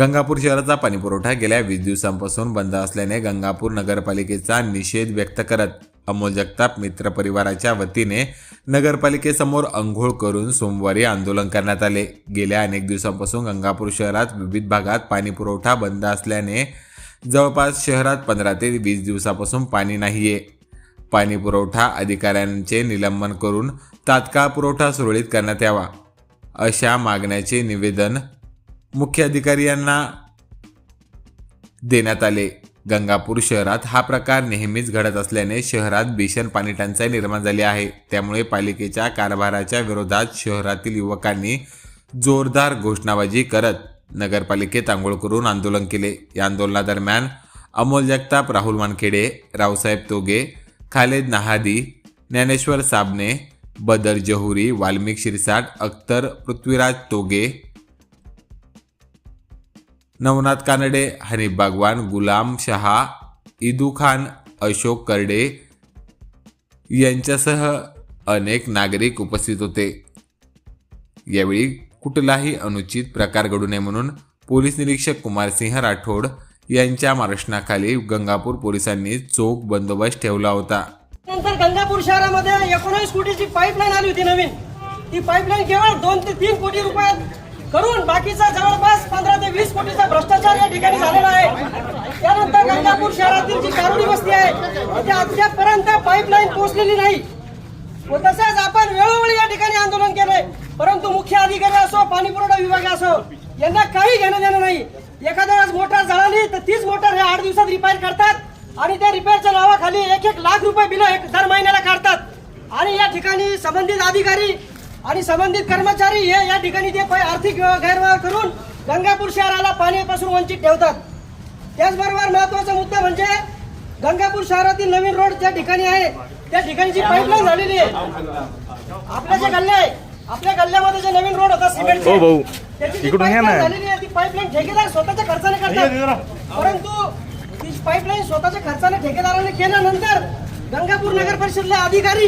गंगापूर शहराचा पाणीपुरवठा गेल्या वीस दिवसांपासून बंद असल्याने गंगापूर नगरपालिकेचा निषेध व्यक्त करत अमोल जगताप मित्र परिवाराच्या वतीने नगरपालिकेसमोर अंघोळ करून सोमवारी आंदोलन करण्यात आले. गेल्या अनेक दिवसांपासून गंगापूर शहरात विविध भागात पाणीपुरवठा बंद असल्याने जवळपास शहरात पंधरा ते वीस दिवसापासून पाणी नाहीये. पाणी पुरवठा अधिकाऱ्यांचे निलंबन करून तात्काळ पुरवठा सुरळीत करण्यात यावा अशा मागण्याचे निवेदन मुख्य अधिकारी यांना देण्यात आले. गंगापूर शहरात हा प्रकार नेहमीच घडत असल्याने शहरात भीषण पाणी टंचाई निर्माण झाली आहे. त्यामुळे पालिकेच्या कारभाराच्या विरोधात शहरातील युवकांनी जोरदार घोषणाबाजी करत नगरपालिकेत आंघोळ करून आंदोलन केले. या आंदोलनादरम्यान अमोल जगताप राहुल वानखेडे रावसाहेब तोगे खालेद नहादी ज्ञानेश्वर साबणे बदर जहुरी वाल्मिक शिरसाट अख्तर पृथ्वीराज तोगे नवनाथ कानडे हनीफ बागवान गुलाम शहा इदू खान अशोक करडे यांच्यासह अनेक नागरिक उपस्थित होते. यावेळी कुठलाही अनुचित प्रकार घडू नये म्हणून पोलीस निरीक्षक कुमारसिंह राठोड यांच्या मार्गदर्शनाखाली गंगापूर पोलिसांनी चोख बंदोबस्त ठेवला होता. नंतर गंगापूर शहरामध्ये एकोणीस कोटीची पाईपलाईन आली होती नवीन. ती पाईपलाईन केवळ दोन ते तीन कोटी रुपयात करून बाकीचा जवळपास पंधरा ते वीस कोटीचा भ्रष्टाचार या ठिकाणी झालेला आहे. त्यानंतर गंगापूर शहरातील जी कारुणी वस्ती आहे तिथे अद्यापपर्यंत पाईपलाईन पोहोचलेली नाही. व तसेच आपण वेळोवेळी या ठिकाणी आंदोलन केलंय. परंतु मुख्य अधिकारी असो पाणी पुरवठा विभाग असो यांना काही घेणं देणं नाही. एखाद्या वेळेस मोटार जळाली तर तीच मोटार हे आठ दिवसात रिपेअर करतात आणि त्या रिपेअरच्या नावाखाली एक एक लाख रुपये बिल दर महिन्याला काढतात. आणि या ठिकाणी संबंधित अधिकारी आणि संबंधित कर्मचारी हे या ठिकाणी ते पै- आर्थिक गैरव्यवहार करून गंगापूर शहराला पाण्यापासून वंचित ठेवतात. त्याचबरोबर महत्त्वाचा मुद्दा म्हणजे गंगापूर शहरातील नवीन रोड ज्या ठिकाणी आहे त्या ठिकाणी जी पाईपलाईन झालेली आहे. आपल्या जे गल्ले आहे आपल्या गल्ल्यामध्ये जे नवीन रोड होता सिमेंट हो जी झालेली आहे ती पाईपलाईन ठेकेदार स्वतःच्या खर्चाने करतात. परंतु ती पाईपलाईन स्वतःच्या खर्चाने ठेकेदाराने केल्यानंतर गंगापूर नगर परिषदला अधिकारी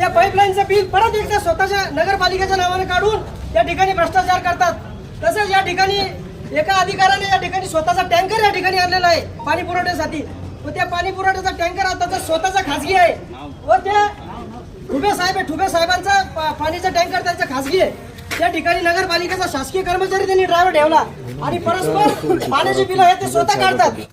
त्या पाईपलाईनचं बिल परत एकदा स्वतःच्या नगरपालिकेच्या नावाने काढून त्या ठिकाणी भ्रष्टाचार करतात. तसेच या ठिकाणी एका अधिकाऱ्याने या ठिकाणी स्वतःचा टँकर या ठिकाणी आणलेला आहे पाणी पुरवठ्यासाठी. व त्या पाणी पुरवठ्याचा टँकर आता स्वतःचा खासगी आहे. व त्या ठुबे साहेब आहे ठुबे साहेबांचा पा- पाणीचा टँकर त्यांचा खासगी आहे. त्या ठिकाणी नगरपालिकेचा शासकीय कर्मचारी त्यांनी ड्रायव्हर ठेवला. आणि परस्पर पाण्याची बिलं आहे ते स्वतः काढतात.